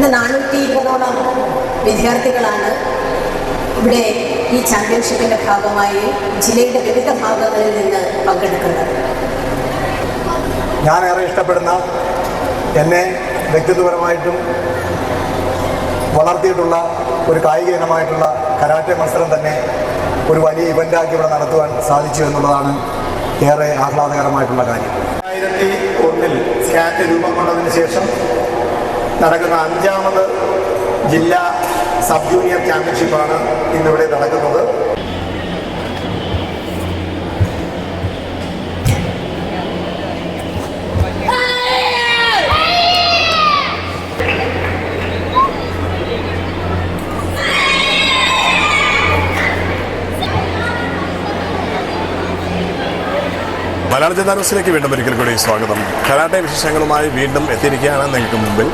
ഇന്ന് നാനൂറ്റി ഇരുപതോളം വിദ്യാർത്ഥികളാണ് ഇവിടെ ഈ ചാമ്പ്യൻഷിപ്പിന്റെ ഭാഗമായി ജില്ലയുടെ വിവിധ ഭാഗങ്ങളിൽ നിന്ന് പങ്കെടുക്കുന്നത്. ഞാനേറെ ഇഷ്ടപ്പെടുന്ന എന്നെ വ്യക്തിത്വപരമായിട്ടും വളർത്തിയിട്ടുള്ള ഒരു കായിക ഇനമായിട്ടുള്ള കരാട്ടെ മത്സരം തന്നെ ഒരു വലിയ ഇവന്റാക്കി ഇവിടെ നടത്തുവാൻ സാധിച്ചു എന്നുള്ളതാണ് ഏറെ ആഹ്ലാദകരമായിട്ടുള്ള കാര്യം. രണ്ടായിരത്തി ഒന്നിൽ സ്കാറ്റ് രൂപം കൊണ്ടതിന് ശേഷം നടക്കുന്ന അഞ്ചാമത് ജില്ലാ സബ് ജൂനിയർ ചാമ്പ്യൻഷിപ്പാണ് ഇന്നിവിടെ നടക്കുന്നത്. മലയാള ജനതാ ന്യൂസിലേക്ക് വീണ്ടും ഒരിക്കൽ കൂടി സ്വാഗതം. കരാട്ടെ വിശേഷങ്ങളുമായി വീണ്ടും എത്തിയിരിക്കുകയാണ് നിങ്ങൾക്ക് മുമ്പിൽ.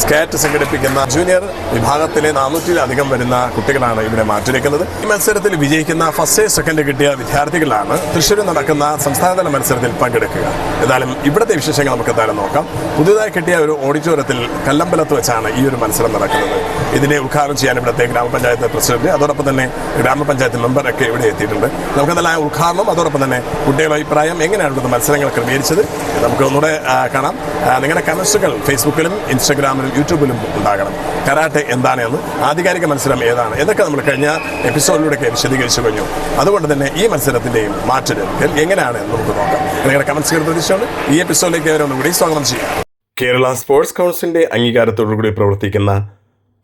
സ്കാറ്റ് സംഘടിപ്പിക്കുന്ന ജൂനിയർ വിഭാഗത്തിലെ നാനൂറ്റിലധികം വരുന്ന കുട്ടികളാണ് ഇവിടെ മാറ്റിവെക്കുന്നത് ഈ മത്സരത്തിൽ വിജയിക്കുന്ന ഫസ്റ്റ് സെക്കൻഡ് കിട്ടിയ വിദ്യാർത്ഥികളാണ് തൃശ്ശൂരിൽ നടക്കുന്ന സംസ്ഥാനതല മത്സരത്തിൽ പങ്കെടുക്കുക. എന്നാലും ഇവിടുത്തെ വിശേഷങ്ങൾ നമുക്ക് എന്തായാലും നോക്കാം. പുതിയതായി കിട്ടിയ ഒരു ഓഡിറ്റോറിയത്തിൽ കല്ലമ്പലത്ത് വെച്ചാണ് ഈ ഒരു മത്സരം നടക്കുന്നത്. ഇതിനെ ഉദ്ഘാടനം ചെയ്യാൻ ഇവിടുത്തെ ഗ്രാമപഞ്ചായത്ത് പ്രസിഡന്റ് അതോടൊപ്പം തന്നെ ഗ്രാമപഞ്ചായത്ത് മെമ്പർ ഒക്കെ ഇവിടെ എത്തിയിട്ടുണ്ട്. നമുക്ക് എന്തായാലും ഉദ്ഘാടനം അതോടൊപ്പം തന്നെ കുട്ടികളുടെ അഭിപ്രായം എങ്ങനെയാണ് മത്സരങ്ങൾ ക്രമീകരിച്ചത് നമുക്ക് ഒന്നുകൂടെ കാണാം. നിങ്ങളുടെ കമൻസുകൾ ഫേസ്ബുക്കിലും ഇൻസ്റ്റഗ്രാമിലും യൂട്യൂബിലും ഉണ്ടാകണം. കരാട്ടെ എന്താണ് എന്ന് ആധികാരിക മത്സരം ഏതാണ് ഇതൊക്കെ നമ്മൾ കഴിഞ്ഞ എപ്പിസോഡിലൂടെയൊക്കെ വിശദീകരിച്ചു കഴിഞ്ഞു. അതുകൊണ്ട് തന്നെ ഈ മത്സരത്തിന്റെയും മാറ്റൊരുക്കൽ എങ്ങനെയാണ് എന്ന് നമുക്ക് നോക്കാം. നിങ്ങളുടെ കമൻസുകൾ പ്രതീക്ഷിച്ചുകൊണ്ട് ഈ എപ്പിസോഡിലേക്ക് അവരെ ഒന്നുകൂടി സ്വാഗതം ചെയ്യാം. കേരള സ്പോർട്സ് കൗൺസിലിന്റെ അംഗീകാരത്തോടുകൂടി പ്രവർത്തിക്കുന്ന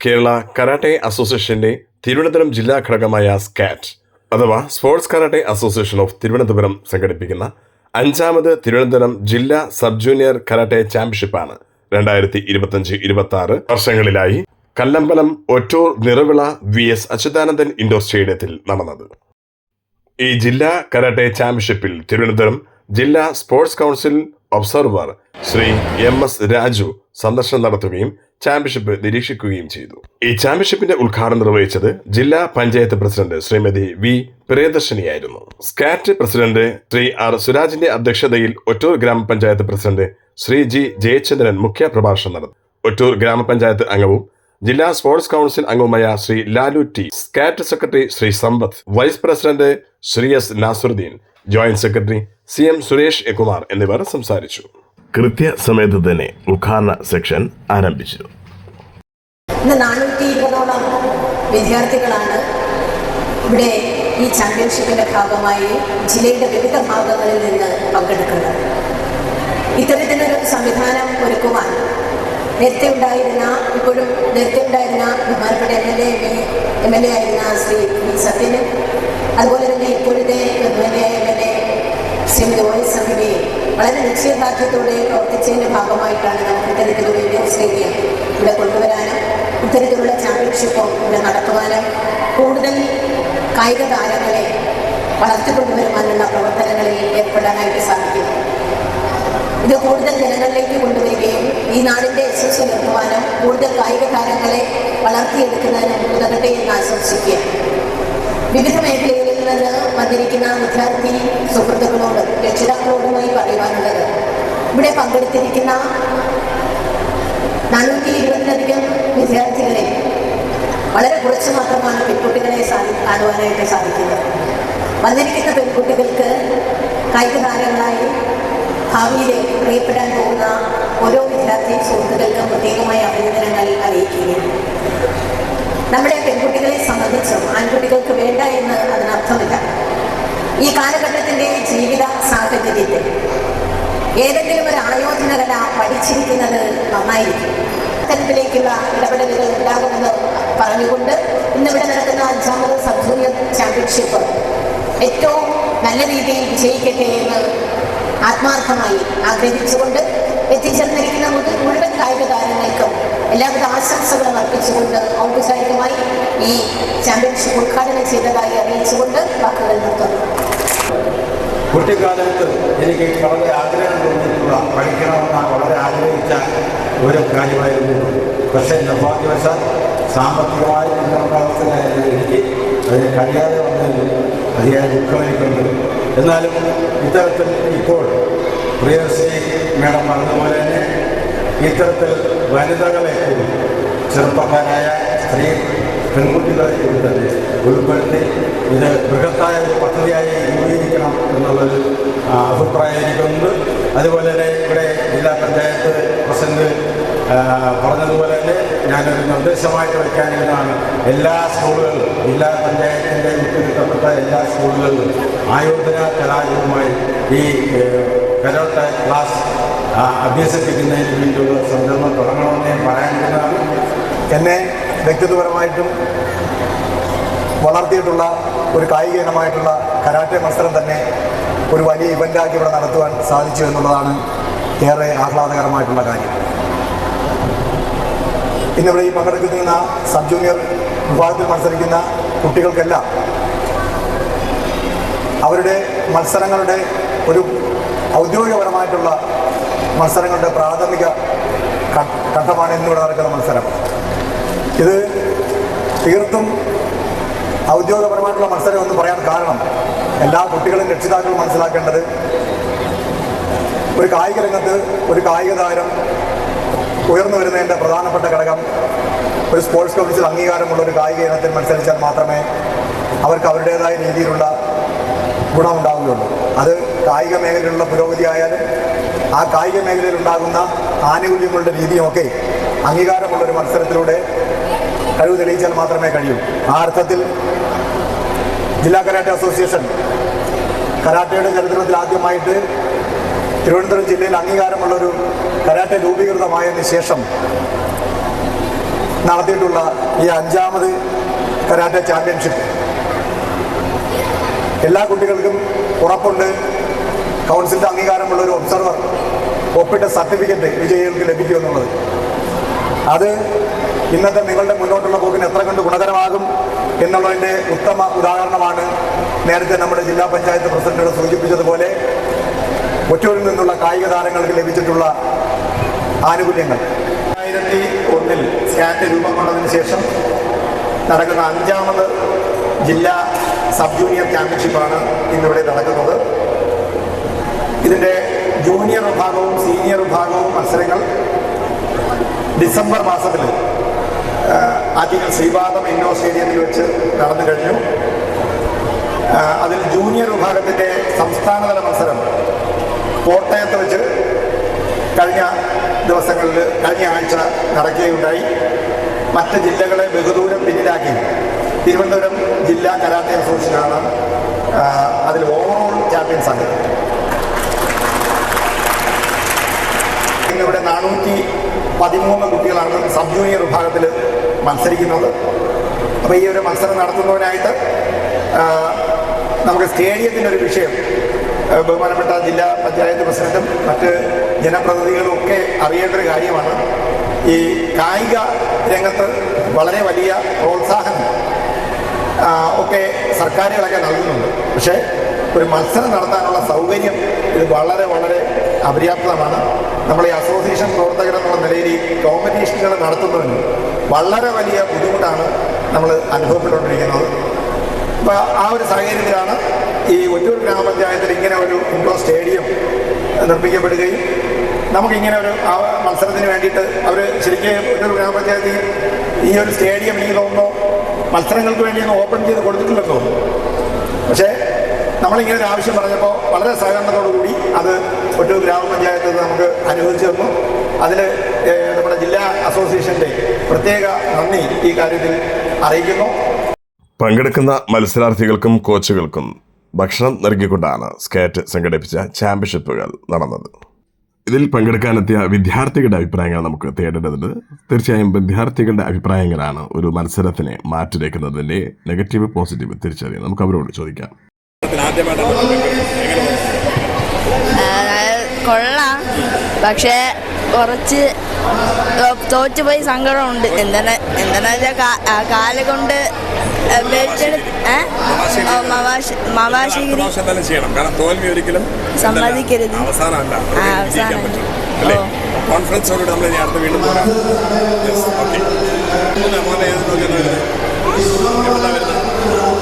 കേരള കരാട്ടെ അസോസിയേഷന്റെ തിരുവനന്തപുരം ജില്ലാ ഘടകമായ സ്കാറ്റ് അഥവാ sports karate association of Thiruvananthapuram സംഘടിപ്പിക്കുന്ന അഞ്ചാമത് തിരുവനന്തപുരം ജില്ലാ സബ് ജൂനിയർ കരാട്ടെ ചാമ്പ്യൻഷിപ്പാണ്. രണ്ടായിരത്തി ഇരുപത്തഞ്ച് ഇരുപത്തി ആറ് വർഷങ്ങളിലായി Kallambalam Ottoor Niravila V S Achuthanandan indoor സ്റ്റേഡിയത്തിൽ നടന്നത്. ഈ ജില്ലാ കരാട്ടെ ചാമ്പ്യൻഷിപ്പിൽ തിരുവനന്തപുരം ജില്ലാ sports council observer Shri M S Raju സന്ദർശനം നടത്തുകയും ചാമ്പ്യൻഷിപ്പ് നിരീക്ഷിക്കുകയും ചെയ്തു. ഈ ചാമ്പ്യൻഷിപ്പിന്റെ ഉദ്ഘാടനം നിർവഹിച്ചത് ജില്ലാ പഞ്ചായത്ത് പ്രസിഡന്റ് ശ്രീമതി വി പ്രിയദർശിനിയായിരുന്നു. സ്കാറ്റ് പ്രസിഡന്റ് ശ്രീ ആർ സുരാജിന്റെ അധ്യക്ഷതയിൽ ഒറ്റൂർ ഗ്രാമപഞ്ചായത്ത് പ്രസിഡന്റ് ശ്രീ ജി ജയചന്ദ്രൻ മുഖ്യ പ്രഭാഷണം നടന്നു ഒറ്റൂർ ഗ്രാമപഞ്ചായത്ത് അംഗവും ജില്ലാ സ്പോർട്സ് കൗൺസിൽ അംഗവുമായ Shri Lalu T SKAT secretary Shri Sampath vice president Shri S Nasuruddin joint secretary C M Suresh Kumar എന്നിവർ സംസാരിച്ചു. കൃത്യസമയത്ത് തന്നെ ഉദ്ഘാടന സെക്ഷൻ ആരംഭിച്ചു. ഇന്ന് നാനൂറ്റി ഇരുപതോളം വിദ്യാർത്ഥികളാണ് ഇവിടെ ഈ ചാമ്പ്യൻഷിപ്പിന്റെ ഭാഗമായി ജില്ലയുടെ വിവിധ ഭാഗങ്ങളിൽ നിന്ന് പങ്കെടുക്കുന്നത്. ഇത്തരത്തിലൊരു സംവിധാനം ഒരുക്കുവാൻ നേരത്തെ ഉണ്ടായിരുന്ന ഇപ്പോഴും നേരത്തെ ഉണ്ടായിരുന്ന ബഹുമാനപ്പെട്ട M L A M L A ആയിരുന്ന ശ്രീ സത്യനും അതുപോലെ തന്നെ ഇപ്പോഴത്തെ A M L O S സമിതിയെ വളരെ നിശ്ചയദാർഢ്യത്തോടെ പ്രവർത്തിച്ചതിന്റെ ഭാഗമായിട്ടാണ് നമുക്ക് ഇത്തരത്തിലുള്ള ഇന്ത്യൻ സ്റ്റേഡിയം ഇവിടെ കൊണ്ടുവരാനും ഇത്തരത്തിലുള്ള ചാമ്പ്യൻഷിപ്പും ഇവിടെ നടത്തുവാനും കൂടുതൽ കായിക താരങ്ങളെ വളർത്തിക്കൊണ്ടുവരുവാനുള്ള പ്രവർത്തനങ്ങളിൽ ഏർപ്പെടാനായിട്ട് സാധിക്കുന്നു. ഇത് കൂടുതൽ ജനങ്ങളിലേക്ക് കൊണ്ടുവരികയും ഈ നാടിന്റെ യശസ് ഉയർത്തുവാനും കൂടുതൽ കായിക താരങ്ങളെ വളർത്തിയെടുക്കുന്നതിന് ഉതകട്ടെ എന്ന് ആശംസിക്കുക വിവിധ മേഖലകളിൽ നിന്ന് വന്നിരിക്കുന്ന വിദ്യാർത്ഥി സുഹൃത്തുക്കളോട് പറയുവാനുള്ളത്. ഇവിടെ പങ്കെടുത്തിരിക്കുന്ന നാനൂറ്റി ഇരുപതിലധികം വിദ്യാർത്ഥികളെ വളരെ കുറച്ച് മാത്രമാണ് പെൺകുട്ടികളെ സാധി കാണുവാനായിട്ട് സാധിക്കുന്നത് വന്നിരിക്കുന്ന പെൺകുട്ടികൾക്ക് കായിക താരങ്ങളായി ഭാവിയിലെ പ്രിയപ്പെടാൻ പോകുന്ന ഓരോ വിദ്യാർത്ഥി സുഹൃത്തുക്കൾക്കും പ്രത്യേകമായ അഭിനന്ദനങ്ങൾ അറിയിക്കുകയാണ്. നമ്മുടെ പെൺകുട്ടികളെ സംബന്ധിച്ചും ആൺകുട്ടികൾക്ക് വേണ്ട എന്ന് അതിനർത്ഥമില്ല. ഈ കാലഘട്ടത്തിന്റെ ജീവിത സാഹചര്യത്തിൽ ഏതെങ്കിലും ഒരു ആയോധന കല പഠിച്ചിരിക്കുന്നത് നന്നായിരിക്കും. അത്തരത്തിലേക്കുള്ള ഇടപെടലുകൾ ഉണ്ടാകുമെന്ന് പറഞ്ഞുകൊണ്ട് ഇന്നിവിടെ നടക്കുന്ന അഞ്ചാമത് സബ് ജൂനിയർ ചാമ്പ്യൻഷിപ്പ് ഏറ്റവും നല്ല രീതിയിൽ വിജയിക്കട്ടെ എന്ന് ആത്മാർത്ഥമായി ആഗ്രഹിച്ചുകൊണ്ട് എത്തിച്ചേർന്നിരിക്കുന്ന മുഴുവൻ കായിക താരങ്ങൾക്കും എല്ലാവിധ ആശംസകളും അർപ്പിച്ചുകൊണ്ട് ഔപചാരികമായി ഈ ചാമ്പ്യൻഷിപ്പ് ഉദ്ഘാടനം ചെയ്തതായി അറിയിച്ചുകൊണ്ട് വാക്കുകൾ നിർത്തുന്നു. കുട്ടിക്കാലത്ത് എനിക്ക് വളരെ ആഗ്രഹം തോന്നിയിട്ടുള്ള പഠിക്കണമെന്ന് വളരെ ആഗ്രഹിച്ച ഒരു കാര്യമായിരുന്നു പക്ഷേ നിർഭാഗ്യവശാൽ സാമ്പത്തികമായ പിന്നോട്ടാവസ്ഥയിലായിരുന്നു എനിക്ക് അതിന് കഴിയാതെ വന്നതിൽ അതിയായ ദുഃഖമായിട്ടുണ്ട്. എന്നാലും ഇത്തരത്തിൽ ഇപ്പോൾ പ്രിയശ്രീ മേഡം പറഞ്ഞതുപോലെ തന്നെ ഇത്തരത്തിൽ വനിതകളെ ചെറുപ്പക്കാരായ സ്ത്രീ പെൺകുട്ടികളെ കൂടി തന്നെ ഉൾപ്പെടുത്തി ഇത് ബൃഹത്തായ ഒരു പദ്ധതിയായി രൂപീകരിക്കണം എന്നുള്ളൊരു അഭിപ്രായം എനിക്കുണ്ട് അതുപോലെ തന്നെ ഇവിടെ ജില്ലാ പഞ്ചായത്ത് പ്രസിഡന്റ് പറഞ്ഞതുപോലെ തന്നെ ഞാനൊരു നിർദ്ദേശമായിട്ട് വയ്ക്കാനിരുന്നതാണ്. എല്ലാ സ്കൂളുകളിലും ജില്ലാ പഞ്ചായത്തിന്റെ വിട്ടുകിട്ടപ്പെട്ട എല്ലാ സ്കൂളുകളിലും ആയോധന കലാരൂപമായി ഈ കരോട്ട ക്ലാസ് ആ, അഭ്യസിപ്പിക്കുന്നതിന് വേണ്ടിയുള്ള സംരംഭം തുടങ്ങണമെന്ന് ഞാൻ പറയാനിരുന്നതാണ്. എന്നെ വ്യക്തിത്വപരമായിട്ടും വളർത്തിയിട്ടുള്ള ഒരു കായിക ഇനമായിട്ടുള്ള കരാട്ടെ മത്സരം തന്നെ ഒരു വലിയ ഇവന്റാക്കി ഇവിടെ നടത്തുവാൻ സാധിച്ചു എന്നുള്ളതാണ് ഏറെ ആഹ്ലാദകരമായിട്ടുള്ള കാര്യം. ഇന്നിവിടെ ഈ പങ്കെടുക്കുന്ന സബ് ജൂനിയർ വിഭാഗത്തിൽ മത്സരിക്കുന്ന കുട്ടികൾക്കെല്ലാം അവരുടെ മത്സരങ്ങളുടെ ഒരു ഔദ്യോഗികപരമായിട്ടുള്ള മത്സരങ്ങളുടെ പ്രാഥമിക ഘട്ടമാണ് ഇന്നിവിടെ നടക്കുന്ന മത്സരം. ഇത് തീർത്തും ഔദ്യോഗികപരമായിട്ടുള്ള മത്സരം എന്ന് പറയാൻ കാരണം എല്ലാ കുട്ടികളും രക്ഷിതാക്കളും മനസ്സിലാക്കേണ്ടത് ഒരു കായിക രംഗത്ത് ഒരു കായിക താരം ഉയർന്നു വരുന്നതിന്റെ പ്രധാനപ്പെട്ട ഘടകം ഒരു സ്പോർട്സ് കൗൺസിൽ അംഗീകാരമുള്ള ഒരു കായിക ഇനത്തിൽ മത്സരിച്ചാൽ മാത്രമേ അവർക്ക് അവരുടേതായ രീതിയിലുള്ള ഗുണമുണ്ടാവുകയുള്ളൂ. അത് കായിക മേഖലയിലുള്ള പുരോഗതി ആയാലും ആ കായിക മേഖലയിൽ ഉണ്ടാകുന്ന ആനുകൂല്യങ്ങളുടെ രീതിയുമൊക്കെ അംഗീകാരമുള്ള ഒരു മത്സരത്തിലൂടെ കഴിവ് തെളിയിച്ചാൽ മാത്രമേ കഴിയൂ. ആ അർത്ഥത്തിൽ ജില്ലാ കരാട്ടെ അസോസിയേഷൻ കരാട്ടയുടെ ചരിത്രത്തിൽ ആദ്യമായിട്ട് തിരുവനന്തപുരം ജില്ലയിൽ അംഗീകാരമുള്ളൊരു കരാട്ടെ രൂപീകൃതമായതിനു ശേഷം നടത്തിയിട്ടുള്ള ഈ അഞ്ചാമത് കരാട്ടെ ചാമ്പ്യൻഷിപ്പ്. എല്ലാ കുട്ടികൾക്കും ഉറപ്പുണ്ട് കൗൺസിലിന്റെ അംഗീകാരമുള്ള ഒരു ഒബ്സർവർ ഒപ്പിട്ട സർട്ടിഫിക്കറ്റ് വിജയികൾക്ക് ലഭിക്കുമെന്നുള്ളത് അത് ഇന്നത്തെ നിങ്ങളുടെ മുന്നോട്ടുള്ള പോക്കിന് എത്ര കണ്ട് ഗുണകരമാകും എന്നുള്ളതിന്റെ ഉത്തമ ഉദാഹരണമാണ് നേരത്തെ നമ്മുടെ ജില്ലാ പഞ്ചായത്ത് പ്രസിഡന്റ് സൂചിപ്പിച്ചതുപോലെ ഒറ്റൂരിൽ നിന്നുള്ള കായിക താരങ്ങൾക്ക് ലഭിച്ചിട്ടുള്ള ആനുകൂല്യങ്ങൾ. രണ്ടായിരത്തി ഒന്നിൽ സ്കാറ്റ് രൂപം കൊണ്ടതിന് ശേഷം നടക്കുന്ന അഞ്ചാമത് ജില്ലാ സബ് ജൂനിയർ ചാമ്പ്യൻഷിപ്പാണ് ഇന്നിവിടെ നടക്കുന്നത്. ഇതിന്റെ ജൂനിയർ വിഭാഗവും സീനിയർ വിഭാഗവും മത്സരങ്ങൾ ഡിസംബർ മാസത്തിൽ ആറ്റിങ്ങൽ ശ്രീപാദം ഇൻഡോർ സ്റ്റേഡിയത്തിൽ വെച്ച് നടന്നു കഴിഞ്ഞു. അതിൽ ജൂനിയർ വിഭാഗത്തിന്റെ സംസ്ഥാനതല മത്സരം കോട്ടയത്ത് വെച്ച് കഴിഞ്ഞ ദിവസങ്ങളിൽ കഴിഞ്ഞ ആഴ്ച നടക്കുകയുണ്ടായി. മറ്റ് ജില്ലകളെ ബഹുദൂരം പിന്നിലാക്കി. തിരുവനന്തപുരം ജില്ലാ കരാട്ടെ അസോസിയേഷനാണ് അതിൽ ഓവറോൾ ചാമ്പ്യൻസ് ആണ് ഇന്നിവിടെ നാനൂറ്റി പതിമൂന്ന് കുട്ടികളാണ് സബ് ജൂനിയർ വിഭാഗത്തിൽ മത്സരിക്കുന്നത്. അപ്പോൾ ഈ ഒരു മത്സരം നടത്തുന്നതിനായിട്ട് നമുക്ക് സ്റ്റേഡിയത്തിന്റെ ഒരു വിഷയം ബഹുമാനപ്പെട്ട ജില്ലാ പഞ്ചായത്ത് പ്രസിഡന്റും മറ്റ് ജനപ്രതിനിധികളും ഒക്കെ അറിയേണ്ട ഒരു കാര്യമാണ്. ഈ കായിക രംഗത്ത് വളരെ വലിയ പ്രോത്സാഹനം ഒക്കെ സർക്കാരുകളൊക്കെ നൽകുന്നുണ്ട്. പക്ഷേ ഒരു മത്സരം നടത്താനുള്ള സൗകര്യം ഇത് വളരെ വളരെ അപര്യാപ്തമാണ്. നമ്മൾ ഈ അസോസിയേഷൻ പ്രവർത്തകർ എന്നുള്ള നിലയിൽ ഈ കോമ്പറ്റീഷനുകൾ നടത്തുന്നതിന് വളരെ വലിയ ബുദ്ധിമുട്ടാണ് നമ്മൾ അനുഭവപ്പെട്ടുകൊണ്ടിരിക്കുന്നത്. അപ്പോൾ ആ ഒരു സാഹചര്യത്തിലാണ് ഈ ഒറ്റൂർ ഗ്രാമപഞ്ചായത്തിൽ ഇങ്ങനെ ഒരു ഇൻഡോർ സ്റ്റേഡിയം നിർമ്മിക്കപ്പെടുകയും നമുക്കിങ്ങനെ ഒരു ആ മത്സരത്തിന് വേണ്ടിയിട്ട് അവർ ശരിക്കും ഒറ്റൂർ ഗ്രാമപഞ്ചായത്തിൽ ഈ ഒരു സ്റ്റേഡിയം എനിക്ക് തോന്നുന്നു മത്സരങ്ങൾക്ക് വേണ്ടി ഒന്ന് ഓപ്പൺ ചെയ്ത് കൊടുത്തിട്ടില്ലെന്ന് തോന്നുന്നു. പക്ഷേ നമ്മളിങ്ങനെ ഒരു ആവശ്യം പറഞ്ഞപ്പോൾ വളരെ സഹകരണത്തോടു കൂടി അത് ഒറ്റൂർ ഗ്രാമപഞ്ചായത്ത് നമുക്ക് അനുവദിച്ചു തന്നു. അതിൽ നമ്മുടെ ജില്ലാ അസോസിയേഷന്റെ പ്രത്യേക നന്ദി ഈ കാര്യത്തിൽ അറിയിക്കുന്നു. പങ്കെടുക്കുന്ന മത്സരാർത്ഥികൾക്കും കോച്ചുകൾക്കും ഭക്ഷണം നൽകിക്കൊണ്ടാണ് സ്കേറ്റ് സംഘടിപ്പിച്ച ചാമ്പ്യൻഷിപ്പുകൾ നടന്നത്. ഇതിൽ പങ്കെടുക്കാനെത്തിയ വിദ്യാർത്ഥികളുടെ അഭിപ്രായങ്ങൾ നമുക്ക് തേടേണ്ടതുണ്ട്. തീർച്ചയായും വിദ്യാർത്ഥികളുടെ അഭിപ്രായങ്ങളാണ് ഒരു മത്സരത്തിനെ മാറ്റിവെക്കുന്നതിന്റെ നെഗറ്റീവ് പോസിറ്റീവ് തിരിച്ചറിയാം നമുക്ക് അവരോട് ചോദിക്കാം. കൊള്ളാം. പക്ഷേ കുറച്ച് തോറ്റുപോയി സങ്കടമുണ്ട്. എന്താണ് എന്താണെന്ന് വെച്ചാൽ കാൽ കൊണ്ട് സമ്മതിക്കരുത്. അവസാനമല്ല. നമ്മൾ ഇനി അടുത്ത് വീണ്ടും പോരാം. മോനെ, ഏത് നോക്കിയാണ് വരുന്നത്? വരുന്നത്?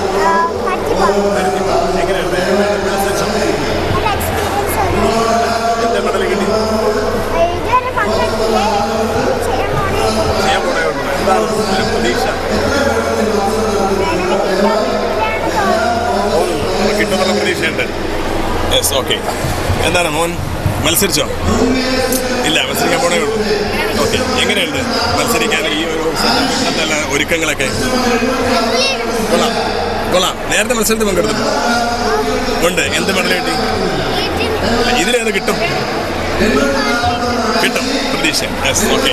കിട്ടുന്നുള്ള പ്രതീക്ഷയുണ്ട് യെസ് ഓക്കെ എന്താണ് മോൻ മത്സരിച്ചോ ഇല്ല മത്സരിക്കാൻ പോണേ ഉള്ളൂ ഓക്കെ എങ്ങനെയുണ്ട് മത്സരിക്കാൻ ഈ ഒരു നല്ല ഒരുക്കങ്ങളൊക്കെ കൊള്ളാം കൊള്ളാം നേരത്തെ മത്സരത്തിൽ പങ്കെടുത്തു ഉണ്ട് എന്ത് മെഡൽ കിട്ടി ഇതിലേത് കിട്ടും കിട്ടും. പ്രതീക്ഷ. യെസ് ഓക്കെ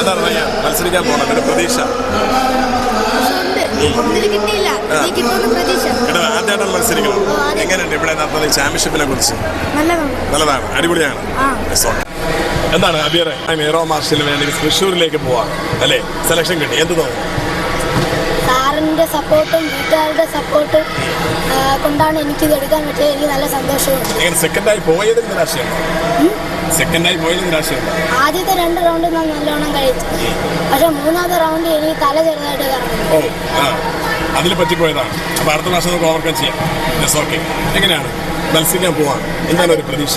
എന്താണ് പറയാ മത്സരിക്കാൻ പോകണം ഒരു പ്രതീക്ഷ? ആദ്യമായിട്ടാണ് മത്സരിക്കണം എങ്ങനെയുണ്ട് ഇവിടെ നടന്നത് ചാമ്പ്യൻഷിപ്പിനെ കുറിച്ച്? നല്ലതാണ്. അടിപൊളിയാണ്. എന്താണ് അബിയറെ എയ്റോ മാർഷലിന് വേണ്ടി തൃശ്ശൂരിലേക്ക് പോവാം. അല്ലേ? സെലക്ഷൻ കിട്ടി. എന്ത് തോന്നുന്നു? സാറിന്റെ സപ്പോർട്ടും വീട്ടുകാരുടെ സപ്പോർട്ടും കൊണ്ടാണ് എനിക്കിത് എടുക്കാൻ പറ്റിയത്. എനിക്ക് നല്ല എങ്ങനെ സെക്കൻഡായി പോയതിൽ നിരാശയുണ്ടോ സെക്കൻഡായി പോയതിൽ നിരാശയുണ്ടോ ആദ്യത്തെ രണ്ട് റൗണ്ട് ഞാൻ നല്ലോണം കഴിച്ചു. പക്ഷെ മൂന്നാമത്തെ റൗണ്ട് എനിക്ക് തല ചെറുതായിട്ട് കറങ്ങി. ഓ ആ. അതിൽ പറ്റിപ്പോയതാണ് അപ്പോൾ അടുത്ത പ്രാവശ്യം നമുക്ക് ഓവർകം ചെയ്യാം. യെസ് ഓക്കെ എങ്ങനെയാണ്? മത്സരിക്കാൻ പോവാം. എന്താണ് ഒരു പ്രതീക്ഷ?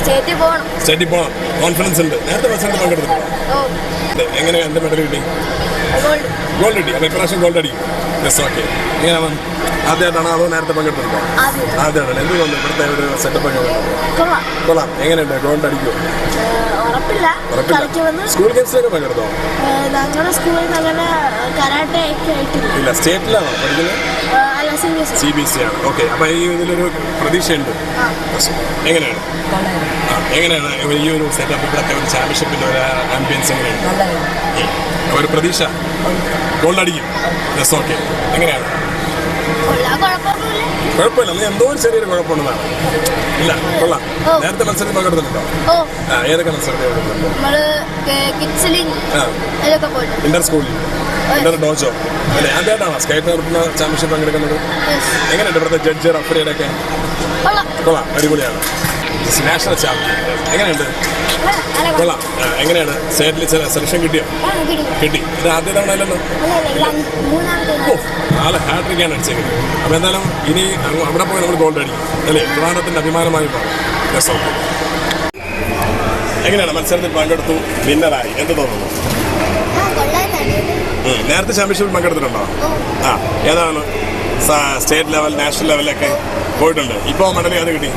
സ്റ്റേറ്റിൽ പോകണം. സ്റ്റഡി പോകണം കോൺഫിഡൻസ് ഉണ്ട്. നേരത്തെ മത്സരത്തിൽ പങ്കെടുത്തിട്ടുണ്ടോ? എങ്ങനെയാണ് എന്ത് മെഡൽ കിട്ടി? ഗോൾഡ് ഗോൾഡ് കിട്ടി. അപ്പോൾ ഇപ്രാവശ്യം ഗോൾഡ് അടിക്കും. യെസ് ഓക്കെ എങ്ങനെയാണ് ആദ്യമായിട്ടാണോ അതോ നേരത്തെ പങ്കെടുത്തിട്ടുണ്ടോ ആദ്യം ആദ്യമായിട്ടാണ്. എന്ത് തോന്നുന്നു ഇവിടുത്തെ ഒരു സെറ്റപ്പ് ഒക്കെ കൊള്ളാം. എങ്ങനെയുണ്ട്? ഗോൾഡ് അടിക്കുമോ സ്കൂൾ ഗെയിംസിലൊക്കെ പങ്കെടുത്തോ? ഞങ്ങളുടെ സ്കൂളിൽ അങ്ങനെ കരാട്ടെ ഇല്ല സ്റ്റേറ്റിലാണോ പഠിക്കുന്നത്? സി ബി സി ആണ്. ഓക്കെ അപ്പോൾ ഈ ഇതിലൊരു പ്രതീക്ഷയുണ്ട്. എങ്ങനെയാണ്? എങ്ങനെയാണ്? ഈ ഒരു സെറ്റപ്പ് ഇവിടുത്തെ ഒരു ചാമ്പ്യൻഷിപ്പിന്റെ ഒരു ആംബിയൻസ് എങ്ങനെയാണ്. ഒരു പ്രതീക്ഷ. ഗോൾഡ് അടിക്കും. യെസ് ഓക്കെ എങ്ങനെയാണ്? കുഴപ്പമില്ല. നീ എന്തോ ഒരു ചെറിയൊരു കുഴപ്പമുണ്ടെന്നാണ്. ഇല്ല കൊള്ളാം. നേരത്തെ മത്സരത്തിൽ പങ്കെടുത്തിട്ടുണ്ടോ? ഏതൊക്കെ മത്സരത്തിൽ കിഡ്സിലിംഗ് ഇന്റർ സ്കൂളിൽ ഇന്റർ ഡോജോ അല്ലെ? ആദ്യമായിട്ടാണ് സ്കൈറ്റ് നടത്തുന്ന ചാമ്പ്യൻഷിപ്പ് പങ്കെടുക്കുന്നത്? എങ്ങനെയുണ്ട് ഇവിടുത്തെ ജഡ്ജ് റഫറിയുടെയൊക്കെ കൊള്ളാം. അടിപൊളിയാണ്. നാഷണൽ ചാമ്പ്യൻ എങ്ങനെയുണ്ട്? കൊള്ളാം. എങ്ങനെയാണ്? സ്റ്റേറ്റിൽ ചില സെലക്ഷൻ കിട്ടിയോ? കിട്ടി. ഇത് ആദ്യ തവണ. അല്ലല്ലോ ഓ നാല് ഹാട്രിക്കാണ് അടിച്ചേക്കുന്നത്. അപ്പോൾ എന്തായാലും ഇനി അവിടെ പോയി നമ്മൾ ഗോൾഡ് അടിക്കും. അല്ലേ? പ്രധാനത്തിന്റെ അഭിമാനമായി രസം എങ്ങനെയാണ്? മത്സരത്തിൽ പങ്കെടുത്തു. വിന്നറായി എന്ത് തോന്നുന്നു. നേരത്തെ ചാമ്പ്യൻഷിപ്പിൽ പങ്കെടുത്തിട്ടുണ്ടോ? ആ ഏതാണ്? സ്റ്റേറ്റ് ലെവൽ നാഷണൽ ലെവലിലൊക്കെ പോയിട്ടുണ്ട്. ഇപ്പോൾ മെഡൽ ഏത് കിട്ടി?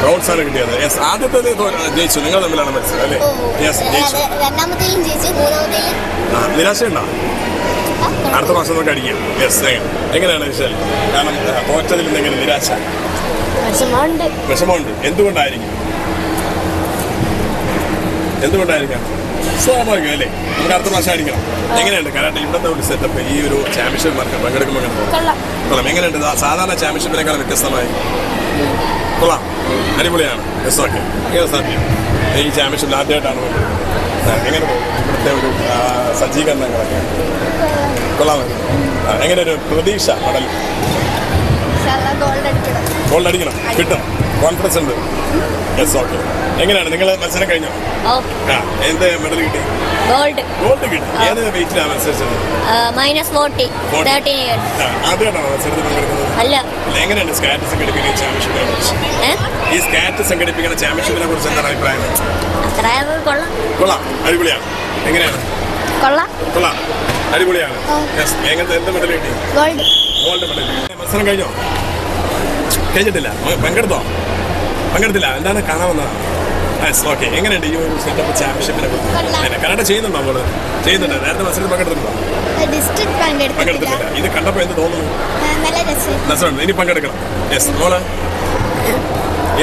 ബ്രോൺസ് ആണ് കിട്ടിയത്. യെസ് ആദ്യത്തെ ജയിച്ചു. നിങ്ങൾ തമ്മിലാണ് മത്സരം അല്ലേ? യെസ് ജയിച്ചു. ആ നിരാശയുണ്ടോ? അടുത്ത മാസം നമുക്ക് അടിക്കാം. യെസ് എങ്ങനെയാണ് വിശാൽ? കാരണം തോറ്റതിൽ എന്തെങ്കിലും നിരാശ? വിഷമമുണ്ട്. എന്തുകൊണ്ടായിരിക്കും? എന്തുകൊണ്ടായിരിക്കാം? സ്വാഭാവികം അല്ലേ? നമുക്ക് അടുത്ത പ്രാവശ്യം അടിക്കണം എങ്ങനെയുണ്ട്? ഇവിടുത്തെ ഒരു സെറ്റപ്പ് ഈ ഒരു ചാമ്പ്യൻഷിപ്പ് മാർക്ക് പങ്കെടുക്കുമ്പോൾ? കൊള്ളാം. എങ്ങനെയുണ്ട്? സാധാരണ ചാമ്പ്യൻഷിപ്പിനേക്കാൾ വ്യത്യസ്തമായി. കൊള്ളാം. അടിപൊളിയാണ്. യെസ് ഓക്കെ എങ്ങനെ സാധ്യം ഈ ചാമ്പ്യൻഷിപ്പിൽ ആദ്യമായിട്ടാണ് എങ്ങനെ പോകും? ഇവിടുത്തെ ഒരു സജ്ജീകരണങ്ങളൊക്കെ. കൊള്ളാം. എങ്ങനെ ഒരു പ്രതീക്ഷ മടൽ അടിക്കണം. ഗോൾഡ് അടിക്കണം. കിട്ടും. കോൺഫിഡൻസ് ഉണ്ട്. യെസ് ഓക്കെ എങ്ങനെയാണ്? നിങ്ങൾ മത്സരം കഴിഞ്ഞോ? എന്ത് മെഡൽ കിട്ടി? ഗോൾഡ് ഗോൾഡ് കിട്ടി. ഏത് വെയിറ്റിലാണ് മത്സരിച്ചത്? Minus forty. തേർട്ടീൻ ഇയേഴ്സ് ആദ്യമായിട്ടാണോ മത്സരത്തിൽ പങ്കെടുക്കുന്നത്? അല്ല. എങ്ങനെയുണ്ട് സ്കാറ്റ് സംഘടിപ്പിക്കുന്ന ചാമ്പ്യൻഷിപ്പിനെ കുറിച്ച്? ഈ സ്കാറ്റ് സംഘടിപ്പിക്കുന്ന ചാമ്പ്യൻഷിപ്പിനെ കുറിച്ച് എന്താണ് അഭിപ്രായം? കൊള്ളാം. കൊള്ളാം. അടിപൊളിയാണ്. എങ്ങനെയാണ്? കൊള്ളാം. കൊള്ളാം. അടിപൊളിയാണ്. എങ്ങനത്തെ എന്ത് മെഡൽ കിട്ടി? ഗോൾഡ് ഗോൾഡ് മെഡൽ മത്സരം കഴിഞ്ഞോ? കഴിഞ്ഞിട്ടില്ല. പങ്കെടുത്തോ? പങ്കെടുത്തില്ല. എന്താണ് കാണാൻ വന്നതാണ് ഓക്കെ എങ്ങനെയുണ്ട് ഈ ഒരു സെറ്റപ്പ് ചാമ്പ്യൻഷിപ്പിനെ കുറിച്ച്? കരാട്ടെ ചെയ്യുന്നുണ്ടോ നമ്മൾ ചെയ്യുന്നുണ്ട്? നേരത്തെ മത്സരത്തിൽ പങ്കെടുത്തിട്ടുണ്ടോ? ഡിസ്ട്രിക്ട് പങ്കെടുത്തിട്ടില്ല. ഇത് കണ്ടപ്പോൾ എന്ത് തോന്നുന്നു? നല്ല രസം. രസമുണ്ട്. ഇനി പങ്കെടുക്കണം. യെസ് മോൾ.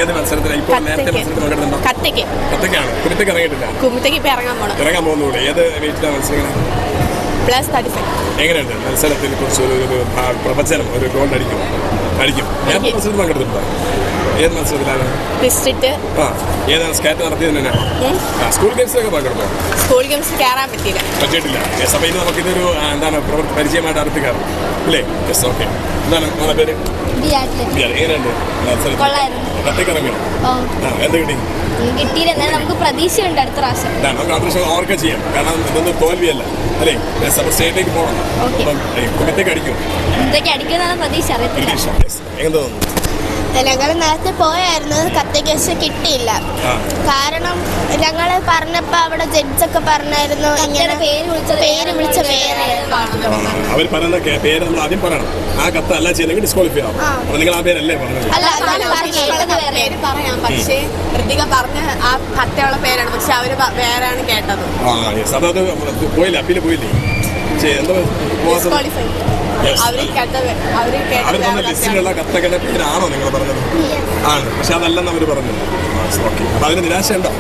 ഏത് മത്സരത്തിലാണ് ഇപ്പോൾ നേരത്തെ മത്സരത്തിൽ പങ്കെടുത്തിട്ടുണ്ടോ? കത്തയ്ക്ക് കത്തക്കാണ്? കുരുത്തേക്ക് ഇറങ്ങിയിട്ടില്ല? കുമ്പത്തേക്ക് ഇപ്പം ഇറങ്ങാൻ പോകുന്നുള്ളൂ. ഏത് വെയിറ്റിലാണ് മത്സരം പ്ലസ് തേർട്ടി എങ്ങനെയുണ്ട്? മത്സരത്തിനെ കുറിച്ച് ഒരു പ്രവചനം ഒരു ഗോൾ അടിക്കും. അടിക്കും. നേരത്തെ. മത്സരത്തിൽ പങ്കെടുത്തിട്ടുണ്ടോ? ഏത് മത്സരത്തിലാണ്? ഡിസ്ട്രിക്റ്റ് ആ ഏതാണ് സ്കാറ്റ് നടത്തിയത് തന്നെയാണ് ആ സ്കൂൾ ഗെയിംസിലൊക്കെ പങ്കെടുത്തോ? സ്കൂൾ ഗെയിംസ് കയറാൻ പറ്റിയില്ല. പറ്റിയിട്ടില്ല. യെസ് അപ്പോൾ ഇനി നമുക്കിതൊരു ആ, എന്താണ് പ്രവൃത്തി പരിചയമായിട്ട് അടുത്ത് അല്ലേ യെസ് ഓക്കെ എന്താണ് നിങ്ങളുടെ പേര്. എങ്ങനെയുണ്ട്? മത്സരം കൊള്ളായിരുന്നു. കത്തേക്ക് ഇറങ്ങണം ഓ. ആ എന്ത് കിട്ടി? കിട്ടിയില്ല. നമുക്ക് പ്രതീക്ഷയുണ്ട് അടുത്ത പ്രാവശ്യം. നമുക്ക് അടുത്ത പ്രാവശ്യം ഓവർക്കം ചെയ്യാം. കാരണം ഇതൊന്നും തോൽവിയല്ല. അല്ലേ? സ്റ്റേറ്റിലേക്ക് പോകണം കുറ്റത്തേക്ക് അടിക്കും. എന്തൊക്കെ അടിക്കുമെന്നാണ് പ്രതീക്ഷ. അറിയത്തില്ല. പ്രതീക്ഷ. എങ്ങനെ തോന്നുന്നു? ഞങ്ങൾ നേരത്തെ പോയായിരുന്നു. കത്തി കേസ് കിട്ടിയില്ല. കാരണം ഞങ്ങൾ പറഞ്ഞപ്പോൾ അവിടെ ജഡ്ജൊക്കെ പറഞ്ഞായിരുന്നു. ഇങ്ങനെ പേര് വിളിച്ച പേര് വിളിച്ച പേര് അവർ പറയുന്ന കേ- പേര് ആദ്യം പറയണം. ആ കത്ത് അല്ല ചെയ്തെങ്കിൽ ഡിസ്ക്വാളിഫൈ ആവും നിങ്ങൾ ആ പേരല്ലേ പറഞ്ഞത്? അല്ല അതാണ് പറഞ്ഞത്. പേര് പറയാം. പക്ഷേ ഋതിക പറഞ്ഞ ആ കത്തയുള്ള പേരാണ്. പക്ഷെ അവർ പ- വേറെയാണ് കേട്ടത്. ആ യെസ് അതത് പോയില്ല? അപ്പീൽ പോയില്ലേ? ശരി, എന്തോ? പോവാത്തത്? Disqualify Yes. അവർ കേട്ട അവർ കേട്ട കത്തകളുടെ പേരാണോ നിങ്ങൾ പറഞ്ഞത്? ആണ്. പക്ഷെ അതല്ലെന്ന് അവർ പറഞ്ഞു ഓക്കെ അപ്പൊ അതിന് നിരാശയുണ്ടോ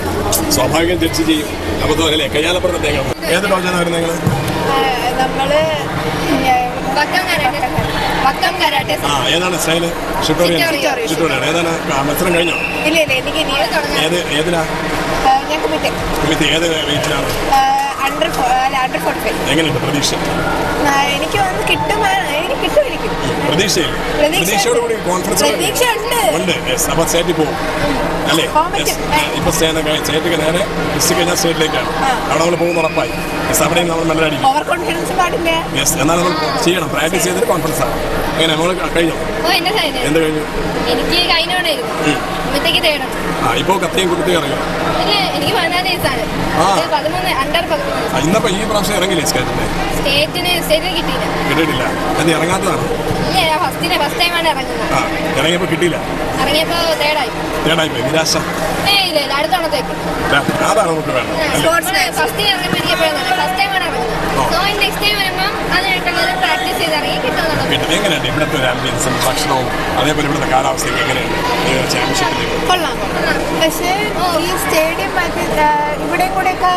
സ്വാഭാവികം ജഡ്ജ് ചെയ്യും. അപ്പൊ തോന്നല്ലേ കയ്യാലപ്പുറത്തെ തേങ്ങ ഏത് ഡോജാണ് വരുന്നത് നിങ്ങൾ നമ്മൾ ആ ഏതാണ് സ്റ്റൈൽ? ഷിട്ടോറിയൻ. ഷിട്ടോറി. ഷിട്ടോറിയാണ്. ഏതാണ്? മത്സരം കഴിഞ്ഞോ? ഏത് ഏതിനാ? ഏത് വെയിറ്റിലാണ് അണ്ടർ അണ്ടർ ഫോർട്ടി ഫൈവ് എങ്ങനെയുണ്ട് പ്രതീക്ഷ? എനിക്ക് വന്ന് കിട്ടും എനിക്ക് കിട്ടുമായിരിക്കും. പ്രതീക്ഷയില്ല. പ്രതീക്ഷ- പ്രതീക്ഷയോട് കൂടി കോൺഫിഡൻസ് പ്രതീക്ഷയുണ്ട്. ഉണ്ട്. യെസ് അപ്പൊ സ്റ്റേറ്റിൽ പോകും അല്ലേ. ഇപ്പൊ സ്റ്റേറ്റ് നേരെ ഡിസ്ട്രിക്ട് കഴിഞ്ഞാൽ സ്റ്റേറ്റിലേക്കാണ് അവിടെ നമ്മൾ പോകുന്ന ഉറപ്പായി. അവിടെയും നമ്മൾ നല്ല അടിക്കും. യെസ് എന്നാൽ നമ്മൾ ചെയ്യണം. പ്രാക്ടീസ് ചെയ്തിട്ട് കോൺഫിഡൻസ് ആണ് അങ്ങനെ നമ്മൾ കഴിഞ്ഞു? എന്ത് കഴിഞ്ഞു? എനിക്ക് കഴിഞ്ഞോണ്ടായിരുന്നു അപ്പോഴത്തേക്ക് തേടും. ആ ഇപ്പോൾ കത്തിയും കുട്ടിയും അറിയാം എനിക്ക് പതിനാല് വയസ്സാണ്. പതിമൂന്ന് അണ്ടർ പതിമൂന്ന് ഇന്നപ്പോ ഈ പ്രാവശ്യം ഇറങ്ങില്ലേ സ്കേറ്റിന്? സ്റ്റേറ്റിന് സ്റ്റേറ്റിന് കിട്ടിയില്ല. കിട്ടിയിട്ടില്ല. അത് ഇറങ്ങാത്തതാണ്. ഇല്ല ഞാൻ ഫസ്റ്റിനെ ഫസ്റ്റ് ടൈമാണ് ഇറങ്ങുന്നത്. ആ ഇറങ്ങിയപ്പോൾ കിട്ടിയില്ല. ഇറങ്ങിയപ്പോ തേടായി തേടായി പോയി നിരാശ. ഏ ഇല്ല ഇല്ല അടുത്ത തവണത്തേക്ക് ദാ, അതാണ് നമുക്ക് വേണ്ടത്. ഫസ്റ്റ് ഇറങ്ങുമ്പോൾ എനിക്ക് എപ്പോഴും ഫസ്റ്റ് ടൈമാണ് ഇറങ്ങുന്നത്. സോ നെക്സ്റ്റ് ടൈം വരുമ്പോൾ അതിനായിട്ടുള്ളത് പ്രാക്ടീസ് ചെയ്ത് ഇറങ്ങി കിട്ടുമെന്നുള്ളത് പിന്നെ എങ്ങനെയുണ്ട് ഇവിടുത്തെ ഒരു ആംബിയൻസും ഭക്ഷണവും അതേപോലെ ഇവിടുത്തെ കാലാവസ്ഥയൊക്കെ കൊള്ളാം. പക്ഷേ ഈ സ്റ്റേഡിയം ഇവിടെ കൂടെയൊക്കെ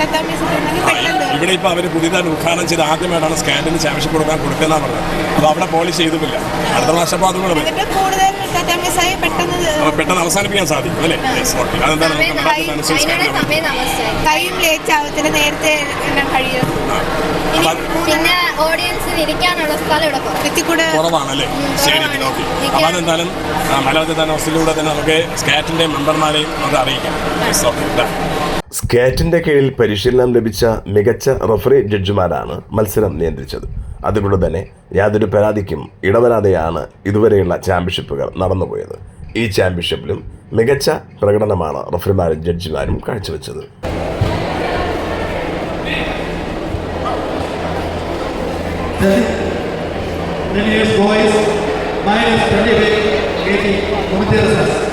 തത്താമി ഇവിടെ ഇപ്പൊ അവർ പുതിയതായിട്ട് ഉദ്ഘാടനം ചെയ്ത് ആദ്യമായിട്ടാണ് സ്കാൻഡിന് ചാമ്പ്യൻഷിപ്പ് കൊടുക്കാൻ കൊടുക്കുന്ന പറഞ്ഞത്. അപ്പോൾ അവിടെ പോളിഷ് ചെയ്തുമില്ല അടുത്ത പ്രാവശ്യം അപ്പൊ അതും പെട്ടെന്ന് അവസാനിപ്പിക്കാൻ സാധിക്കും അല്ലേ. അതെന്താണ് നമുക്ക് ടൈം ലേറ്റ് ആവത്തില്ല നേരത്തെ കഴിയും. പിന്നെ ഓഡിയൻസിന് ഇരിക്കാനുള്ള സ്ഥലം കുറവാണല്ലേ? ശരി ഓക്കെ അപ്പൊ അതെന്തായാലും മലയാളത്തിൽ തന്നെ ഹോസ്റ്റലിലൂടെ തന്നെ നമുക്ക് സ്കാറ്റിന്റെ മെമ്പർമാരെയും അത് അറിയിക്കാം. സ്കാറ്റിന്റെ കീഴിൽ പരിശീലനം ലഭിച്ച മികച്ച റഫറി ജഡ്ജിമാരാണ് മത്സരം നിയന്ത്രിച്ചത്. അതുകൊണ്ട് തന്നെ യാതൊരു പരാതിക്കും ഇടവരാതെയാണ് ഇതുവരെയുള്ള ചാമ്പ്യൻഷിപ്പുകൾ നടന്നുപോയത്. ഈ ചാമ്പ്യൻഷിപ്പിലും മികച്ച പ്രകടനമാണ് റഫറിമാരും ജഡ്ജിമാരും കാഴ്ചവെച്ചത്. Boys, minus 28, 80, Committee